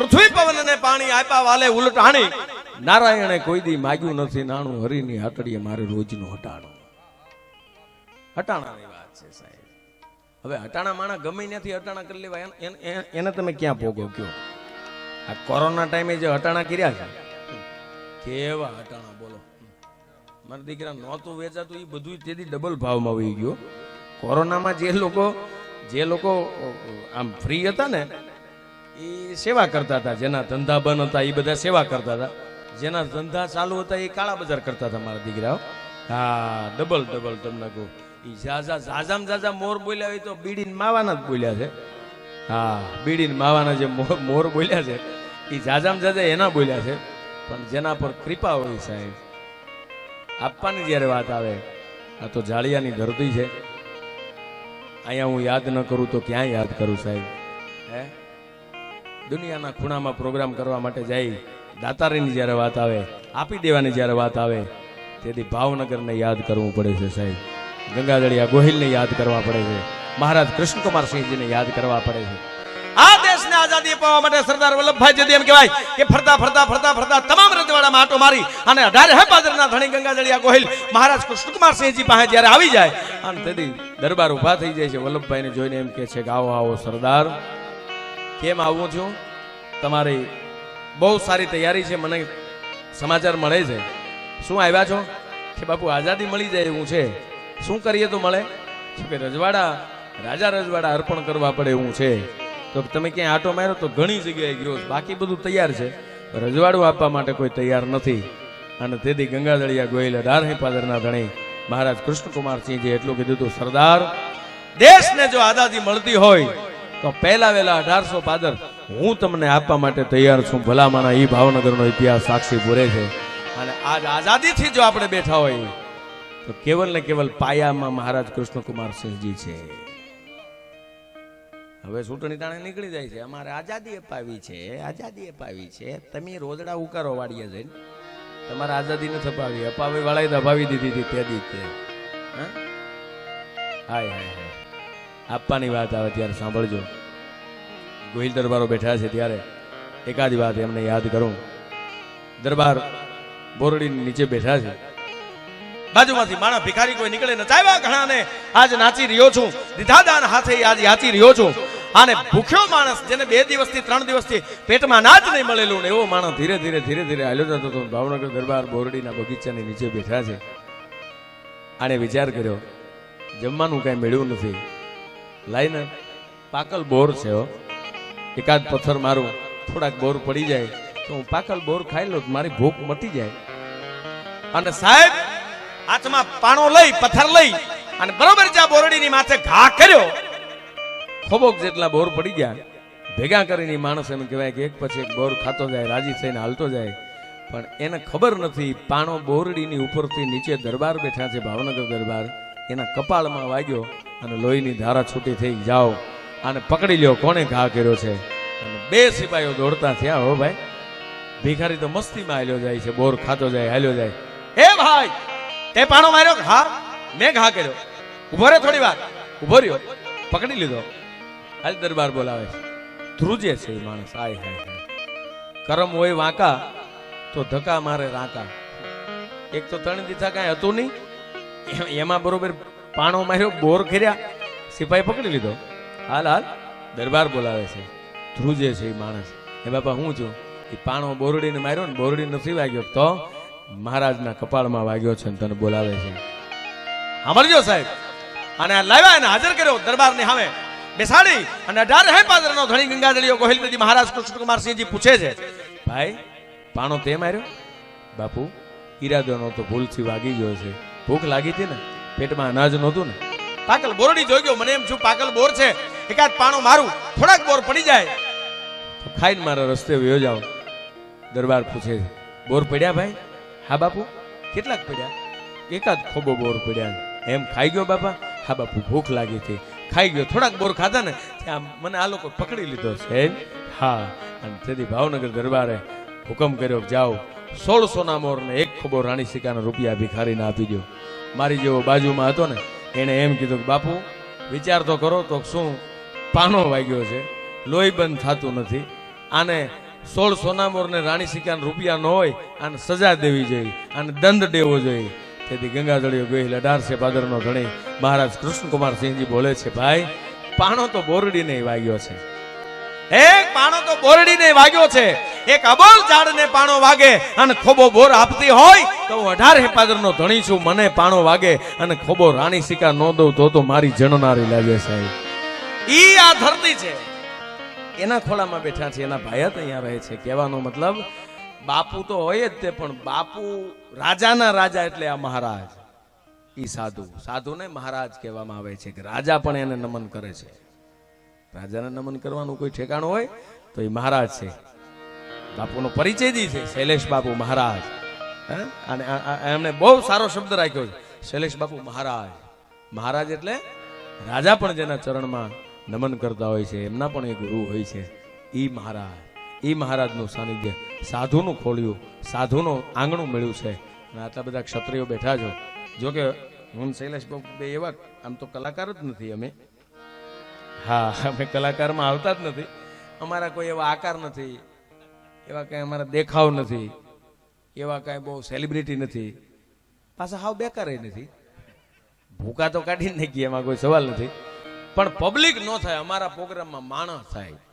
પૃથ્વી પવનને પાણી આપ્યા વાલે ઉલટાણી. નારાયણે કોઈ દી માગ્યું નથી, નાણું હરીની હાટડીએ મારે રોજનું હટાણું. હટાણાની વાત છે સાહેબ. હવે હટાણા માણા ગમે ત્યાંથી હટાણા કરી લેવા એને તમે ક્યાં ભોગો કયો? આ કોરોના ટાઈમે જે હટાણા કર્યા છે. કેવા હટાણા, બોલો. મારા દીકરા નહોતું વેચાતું એ બધું તેથી ડબલ ભાવમાં આવી ગયો. કોરોનામાં જે લોકો જે લોકો આમ ફ્રી હતા ને એ સેવા કરતા હતા, જેના ધંધા બંધ હતા એ બધા સેવા કરતા હતા. જેના ધંધા ચાલુ હતા એ કાળા બજાર કરતા હતા મારા દીકરાઓ. હા ડબલ ડબલ તમને કહું. એ ઝાઝા, ઝાઝામ ઝાઝા મોર બોલ્યા હોય તો બીડીન માવાના જ બોલ્યા છે. હા, બીડીન માવાના જે મોર બોલ્યા છે એ ઝાઝામ ઝાઝા એના બોલ્યા છે. પણ જેના પર કૃપા હોય સાહેબ, આપવાની જ્યારે વાત આવે, આ તો જાળિયાની ધરતી છે. અહીંયા હું યાદ ન કરું તો ક્યાં યાદ કરું સાહેબ? હે? દુનિયાના ખૂણામાં પ્રોગ્રામ કરવા માટે જાય, દાતારીની જ્યારે વાત આવે, આપી દેવાની જ્યારે વાત આવે, તેથી ભાવનગરને યાદ કરવું પડે છે સાહેબ. ગંગાજળિયા ગોહિલને યાદ કરવા પડે છે. મહારાજ કૃષ્ણકુમાર સિંહજીને યાદ કરવા પડે છે. આ દેશને આઝાદી અપાવવા માટે સરદાર વલ્લભભાઈ જયંતિ એમ કહેવાય કે ફરતા ફરતા ફરતા ફરતા તમામ રજવાડામાં આટો મારી અને અઢારે હે પાદરના ધણી ગંગાજળિયા ગોહિલ મહારાજ કૃષ્ણકુમાર સિંહજી પાસે જ્યારે આવી જાય, અને તેથી દરબાર ઊભા થઈ જાય છે. વલ્લભભાઈને જોઈને એમ કહે છે કે આવો આવો સરદાર કેમ આવું છું? તમારી બહુ સારી તૈયારી છે, મને સમાચાર મળે છે. શું આવ્યા છો? કે બાપુ આઝાદી મળી જાય એવું છે. શું કરીએ તો મળે? કે રજવાડા, રાજા રજવાડા અર્પણ કરવા પડે એવું છે. તો તમે ક્યાંય આટો માર્યો તો ઘણી જગ્યાએ ગયો. બાકી બધું તૈયાર છે. રજવાડું આપવા માટે કોઈ તૈયાર નથી. અને તેથી ગંગાધળિયા ગોયલ અઢાર પાદરના ધણી. મહારાજ કૃષ્ણકુમારસિંહજી એટલું કીધું હતું, સરદાર, દેશને જો આઝાદી મળતી હોય તો પહેલા વેલા અઢારસો પાદર હું તમને આપવા માટે તૈયાર છું. ભલામાના ઈ ભાવનગરનો ઇતિહાસ સાક્ષી પૂરે છે. અને આજ આઝાદીથી જો આપણે બેઠા હોય, તો કેવલ ને કેવલ પાયામાં મહારાજ કૃષ્ણકુમાર સિંહજી છે. હવે ચૂંટણી તાણે નીકળી જાય છે. અમારે આઝાદી અપાવી છે, આઝાદી અપાવી છે. તમે રોજડા ઉકારો વાળીએ જઈને તમારે આઝાદી નથી અપાવી. અપાવી વાળાએ અપાવી દીધી હતી તે દી? હાય હાય હાય. આપવાની વાત આવે ત્યારે સાંભળજો. ગોહિલ દરબારો બેઠા છે ત્યારે એકાદી વાત એમને યાદ કરું. દરબાર બોરડીની નીચે બેઠા છે. બાજુમાંથી માણા ભિખારી કોઈ નીકળે નચાવ્યા ઘણાને આજ નાચી રહ્યો છું. દીધાદાન હાથે આજ યાચી રહ્યો છું. અને ભૂખ્યો માણસ જેને બે દિવસથી, ત્રણ દિવસથી પેટમાં નાજ નહીં મળેલું ને એવો માણસ ધીરે ધીરે ધીરે ધીરે હાલ્યો જતો હતો. ભાવનગર દરબાર બોરડીના બગીચાની નીચે બેઠા છે. આને વિચાર કર્યો, જમવાનું કાંઈ મેળવ્યું નથી. લાઈને પાકલ બોર છે એકાદ પથ્થર મારું, થોડાક બોર પડી જાય, તો હું પાકલ બોર ખાઈ લઉં મારી ભૂખ મટી જાય. અને સાહેબ, હાથમાં પાણો લઈ, પથ્થર લઈ, અને બરોબર જ્યાં બોરડીની માથે ઘા કર્યો. ખોબોક જેટલા બોર પડી ગયા, ભેગા કરીને માણસ એમ કહેવાય કે એક પછી એક બોર ખાતો જાય, રાજી થઈને હાલતો જાય. પણ એને ખબર નથી, પાણો બોરડીની ઉપરથી નીચે દરબાર બેઠા છે, ભાવનગર દરબાર. એના કપાળમાં વાગ્યો અને લોહીની ધારા છૂટી થઈ, જાઓ. અને પકડી લ્યો, કોણે ઘા કર્યો છે? અને બે સિપાહીઓ દોડતા થયા, હો ભાઈ. ભિખારી તો મસ્તીમાં હાલ્યો જાય છે, બોર ખાતો જાય, હાલ્યો જાય. એ ભાઈ, તે પાણો માર્યો? હા, મેં ઘા કર્યો. ઊભો રે થોડી વાર. ઊભો રહ્યો. પકડી લીધો. હાલ દરબાર બોલાવે છે. ધ્રુજે છે એ માણસ. આય, હાય હાય. કરમ હોય વાંકા, તો ધક્કા મારે રાંકા. એક તો ત્રણ દીધા કાંઈ હતું નહીં. એમ- બરોબર પાણો માર્યો, બોર ખેર્યા સિપાહી પકડી લીધો. હાલ હાલ, દરબાર બોલાવે છે, ધ્રુજે છે એ માણસ. એ બાપા, હું છું? એ પાણો બોરડીને માર્યો ને બોરડી નથી વાગ્યો. તો મહારાજના કપાળમાં વાગ્યો છે તને બોલાવે છે. સાંભળજો સાહેબ. અને લાવ્યા એને હાજર કર્યો દરબારની સામે બેસાડી અને અઢાર હે પાદરનો ધણી ગંગાધળીઓ ગોહિલદેવજી મહારાજ કૃષ્ણકુમારસિંહજી પૂછે છે, ભાઈ, પાણો તે માર્યો? બાપુ, ઈરાદો તો ભૂલથી વાગી ગયો છે. ભૂખ લાગી હતી ને પેટમાં અનાજ નહોતું ને. પાકલ બોરડી જોઈ ગયો મને એમ છું પાકલ બોર છે. એકાદ પાણો મારું થોડાક બોર પડી જાય. ખાઈને મારા રસ્તે વયો જાઓ. દરબાર પૂછે છે બોર પડ્યા ભાઈ? હા બાપુ. કેટલાક પડ્યા? એકાદ ખોબો બોર પડ્યા. એમ ખાઈ ગયો બાપા? હા બાપુ ભૂખ લાગી હતી. ખાઈ ગયો થોડાક બોર ખાધા ને ત્યાં મને આ લોકો પકડી લીધો છે. હા. અને તેથી ભાવનગર દરબારે હુકમ કર્યો જાઓ. સોળસો ના મોર ને એક ખોબો રાણી સિકાના રૂપિયા ભિખારીને આપી દો મારી જેવો બાજુમાં હતો ને, એણે એમ કીધું કે, બાપુ, વિચાર તો કરો તો શું પાનો વાગ્યો છે? લોહી બંધ થતું નથી. આને સોળ સોનામોર ને રાણી સિક્કાના રૂપિયા ન હોય, આને સજા દેવી જોઈએ, આને દંડ દેવો જોઈએ. તેથી ગંગાજળીઓ ગોહિલ અઢારસે ભાદરનો ધણી મહારાજ કૃષ્ણકુમાર સિંહજી બોલે છે, ભાઈ, પાણો તો બોરડીને વાગ્યો છે. એક પાણો તો બોરડીને વાગ્યો છે? એક અબોલ ઝાડને પાણો વાગે અને ખોબો બોર આપતી હોય તો હું અઢાર હેપાદરનો ધણી છું, મને પાણો વાગે અને ખોબો રાણી સિક્કા ન દઉં તો તો મારી જણનારી લાગે સાહેબ. ઈ આ ધરતી છે. એના ખોળામાં બેઠા છે, એના ભાયત અહીંયા રહે છે. કહેવાનો મતલબ, બાપુ તો હોય જ તે, પણ બાપુ રાજાના રાજા એટલે આ મહારાજ. ઈ સાધુ. સાધુને મહારાજ કહેવામાં આવે છે કે રાજા પણ એને નમન કરે છે. રાજાને નમન કરવાનું કોઈ ઠેકાણું હોય તો એ મહારાજ છે. બાપુનો પરિચય દી છે, શૈલેષ બાપુ મહારાજ? અને એમણે બહુ સારો શબ્દ રાખ્યો છે, શૈલેષ બાપુ મહારાજ. મહારાજ એટલે રાજા પણ જેના ચરણમાં નમન કરતા હોય છે, એમના પણ એક ગુરુ હોય છે. ઈ મહારાજ, ઈ મહારાજનું સાનિધ્ય સાધુનું ખોલ્યું સાધુનું આંગણું મળ્યું છે. અને આટલા બધા ક્ષત્રિયો બેઠા છો. જો કે હું શૈલેષ બાપુ બે એવા આમ તો કલાકાર જ નથી અમે. હા, અમે કલાકારમાં આવતા જ નથી. અમારા કોઈ એવા આકાર નથી. એવા કઈ અમારા દેખાવ નથી, એવા કઈ બહુ સેલિબ્રિટી નથી. પાછા હાવ બેકાર નથી. ભૂકા તો કાઢી જ નાખીએ એમાં કોઈ સવાલ નથી. પણ પબ્લિક ન થાય, અમારા પ્રોગ્રામમાં માણસ થાય.